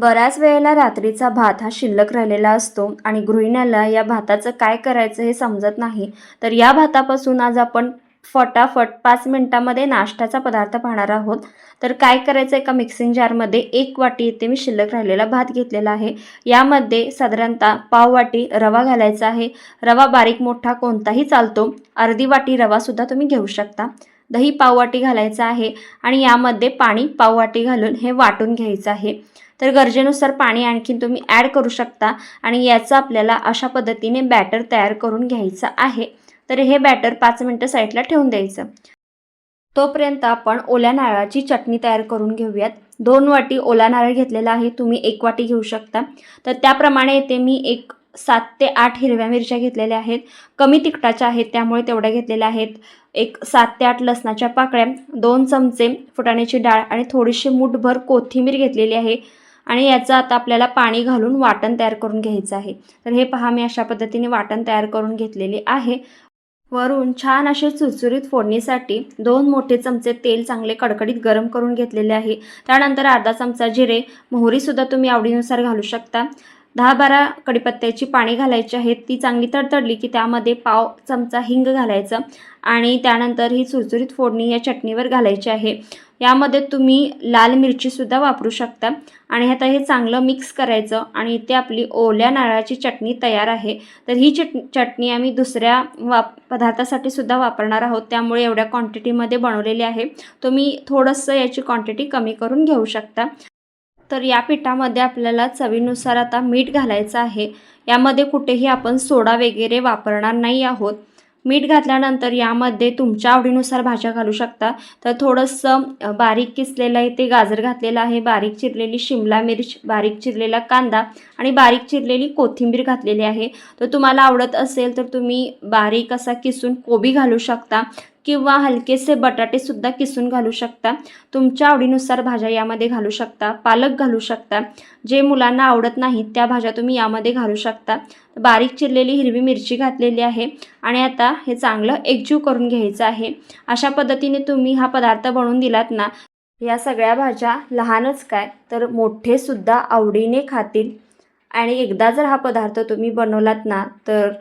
बऱ्याच वेळेला रात्रीचा भात हा शिल्लक राहिलेला असतो आणि गृहिण्याला या भाताचं काय करायचं हे समजत नाही. तर या भातापासून आज आपण फटाफट पाच मिनटामध्ये नाश्त्याचा पदार्थ पाहणार आहोत. तर काय करायचं एका मिक्सिंग जारमध्ये एक वाटी इथे मी शिल्लक राहिलेला भात घेतलेला आहे. यामध्ये साधारणतः पाव वाटी रवा घालायचा आहे. रवा बारीक मोठा कोणताही चालतो. अर्धी वाटी रवासुद्धा तुम्ही घेऊ शकता. दही पाववाटी घालायचं आहे आणि यामध्ये पाणी पाववाटी घालून हे वाटून घ्यायचं आहे. तर गरजेनुसार पाणी आणखीन तुम्ही ॲड करू शकता आणि याचं आपल्याला अशा पद्धतीने बॅटर तयार करून घ्यायचं आहे. तर हे बॅटर पाच मिनटं साईडला ठेवून द्यायचं. तोपर्यंत आपण ओल्या नारळाची चटणी तयार करून घेऊयात. दोन वाटी ओला नारळ घेतलेला आहे तुम्ही एक वाटी घेऊ शकता. तर त्याप्रमाणे येते मी एक सात ते आठ हिरव्या मिरच्या घेतलेल्या आहेत. कमी तिखटाच्या आहेत त्यामुळे तेवढ्या घेतलेल्या आहेत. एक सात ते आठ लसणाच्या पाकळ्या दोन चमचे फुटाण्याची डाळ आणि थोडीशी मूठभर कोथिंबीर घेतलेली आहे. आणि याचं आता आपल्याला पाणी घालून वाटण तयार करून घ्यायचं आहे. तर हे पहा मी अशा पद्धतीने वाटण तयार करून घेतलेले आहे. वरून छान असे चुरचुरीत फोडणीसाठी दोन मोठे चमचे तेल चांगले कडकडीत गरम करून घेतलेले आहे. त्यानंतर अर्धा चमचा जिरे मोहरीसुद्धा तुम्ही आवडीनुसार घालू शकता. दहा बारा कडीपत्त्याची पाणी घालायची आहेत ती चांगली तडतडली की त्यामध्ये पाव चमचा हिंग घालायचं आणि त्यानंतर ही चुरचुरीत फोडणी या चटणीवर घालायची आहे. यामध्ये तुम्ही लाल मिरचीसुद्धा वापरू शकता. आणि आता हे चांगलं मिक्स करायचं आणि इथे आपली ओल्या नारळाची चटणी तयार आहे. तर ही चट चटणी आम्ही दुसऱ्या वाप पदार्थासाठी सुद्धा वापरणार आहोत. त्यामुळे एवढ्या क्वांटिटीमध्ये बनवलेली आहे. तुम्ही थोडंसं याची क्वांटिटी कमी करून घेऊ शकता. तर या पिठामध्ये आपल्याला चवीनुसार आता मीठ घालायचं आहे. यामध्ये कुठेही आपण सोडा वगैरे वापरणार नाही आहोत. मीठ घातल्यानंतर यामध्ये तुमच्या आवडीनुसार भाज्या घालू शकता. तर थोडंसं बारीक किसलेलं इथे गाजर घातलेलं आहे. बारीक चिरलेली शिमला मिर्च बारीक चिरलेला कांदा आणि बारीक चिरलेली कोथिंबीर घातलेली आहे. तर तुम्हाला आवडत असेल तर तुम्ही बारीक असा किसून कोबी घालू शकता. किंवा हलकेसे बटाटेसुद्धा किसून घालू शकता. तुमच्या आवडीनुसार भाज्या यामध्ये घालू शकता. पालक घालू शकता. जे मुलांना आवडत नाहीत त्या भाज्या तुम्ही यामध्ये घालू शकता. बारीक चिरलेली हिरवी मिरची घातलेली आहे आणि आता हे चांगलं एकजीव करून घ्यायचं आहे. अशा पद्धतीने तुम्ही हा पदार्थ बनवून दिलात ना या सगळ्या भाज्या लहानच काय तर मोठेसुद्धा आवडीने खातील. आणि एकदा जर हा पदार्थ तुम्ही बनवलात ना तर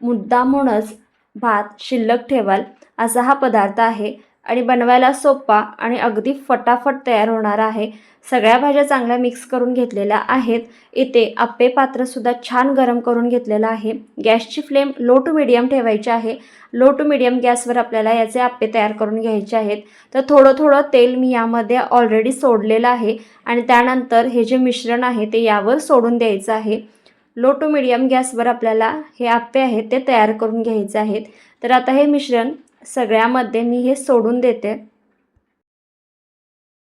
मुद्दामूनच भात शिल्लक ठेवाल असा हा पदार्थ आहे. आणि बनवायला सोपा आणि अगदी फटाफट तयार होणार आहे. सगळ्या भाज्या चांगल्या मिक्स करून घेतलेल्या आहेत. इथे आप्पे पात्रसुद्धा छान गरम करून घेतलेलं आहे. गॅसची फ्लेम लो टू मिडियम ठेवायची आहे. लो टू मिडियम गॅसवर आपल्याला याचे आप्पे तयार करून घ्यायचे आहेत. तर थोडं थोडं तेल मी यामध्ये ऑलरेडी सोडलेलं आहे. आणि त्यानंतर हे जे मिश्रण आहे ते यावर सोडून द्यायचं आहे. लो टू मिडियम गॅसवर आपल्याला हे आप्पे आहेत ते तयार करून घ्यायचे आहेत. तर आता हे मिश्रण सगळ्यामध्ये मी हे सोडून देते.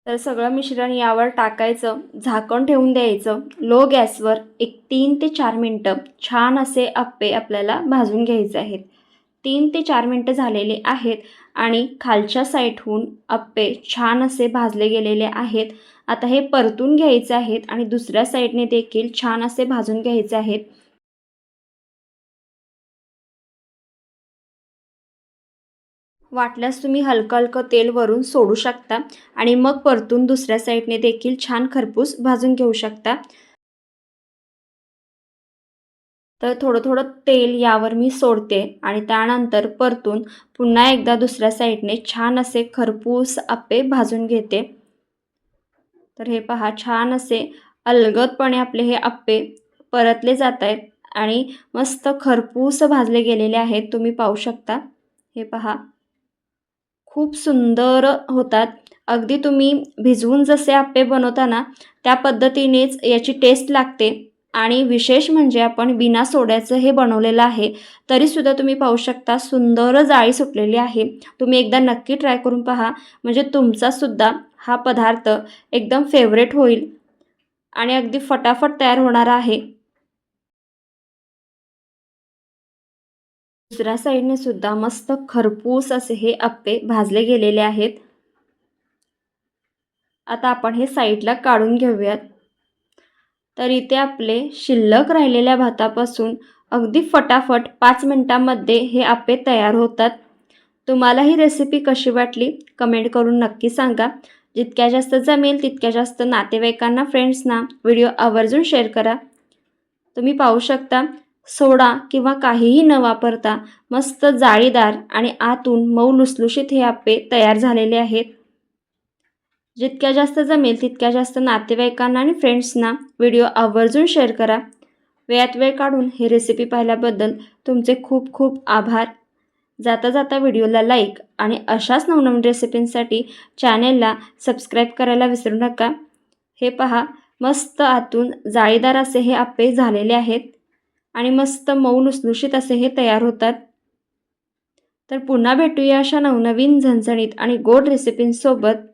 तर सगळं मिश्रण यावर टाकायचं झाकण ठेवून द्यायचं. लो गॅसवर एक तीन ते चार मिनटं छान असे आप्पे आपल्याला भाजून घ्यायचे आहेत. तीन ते चार मिनटं झालेले आहेत आणि खालच्या साईडहून अप्पे छान असे भाजले गेलेले आहेत. आता हे परतून घ्यायचे आहेत आणि दुसऱ्या साईडने देखील छान असे भाजून घ्यायचे आहेत. वाटल्यास तुम्ही हलकं हलकं तेल वरून सोडू शकता आणि मग परतून दुसऱ्या साईडने देखील छान खरपूस भाजून घेऊ शकता. तर थोडं थोडं तेल यावर मी सोडते आणि त्यानंतर परतून पुन्हा एकदा दुसऱ्या साईडने छान असे खरपूस आप्पे भाजून घेते. तर हे पहा छान असे अलगदपणे आपले हे आप्पे परतले जात आहेत आणि मस्त खरपूस भाजले गेलेले आहेत तुम्ही पाहू शकता. हे पहा खूप सुंदर होतात. अगदी तुम्ही भिजवून जसे आप्पे बनवताना त्या पद्धतीनेच याची टेस्ट लागते. आणि विशेष म्हणजे आपण बिना सोड्याचं हे बनवलेलं आहे तरीसुद्धा तुम्ही पाहू शकता सुंदर जाळी सुटलेली आहे. तुम्ही एकदा नक्की ट्राय करून पहा. म्हणजे तुमचासुद्धा हा पदार्थ एकदम फेवरेट होईल आणि अगदी फटाफट तयार होणार आहे. दुसऱ्या साईडने सुद्धा मस्त खरपूस असे हे अप्पे भाजले गेलेले आहेत. आता आपण हे साईडला काढून घेऊयात. तर इथे आपले शिल्लक राहिलेल्या भातापासून अगदी फटाफट पाच मिनटामध्ये हे आप्पे तयार होतात. तुम्हाला ही रेसिपी कशी वाटली? कमेंट करून नक्की सांगा. जितक्या जास्त जमेल तितक्या जास्त नातेवाईकांना फ्रेंड्सना व्हिडिओ आवर्जून शेअर करा. तुम्ही पाहू शकता सोडा किंवा काहीही न वापरता मस्त जाळीदार आणि आतून मऊ लुसलुशीत हे आप्पे तयार झालेले आहेत. जितक्या जास्त जमेल तितक्या जास्त नातेवाईकांना आणि फ्रेंड्सना व्हिडिओ आवर्जून शेअर करा. वेळात वेळ काढून ही रेसिपी पाहिल्याबद्दल तुमचे खूप खूप आभार. जाता जाता व्हिडिओला लाईक आणि अशाच नवनवीन रेसिपींसाठी चॅनेलला सबस्क्राईब करायला विसरू नका. हे पहा मस्त आतून जाळीदार असे हे आप्पे झालेले आहेत आणि मस्त मऊ लुसलुशीत असे हे तयार होतात. तर पुन्हा भेटूया अशा नवनवीन झणझणीत आणि गोड रेसिपींसोबत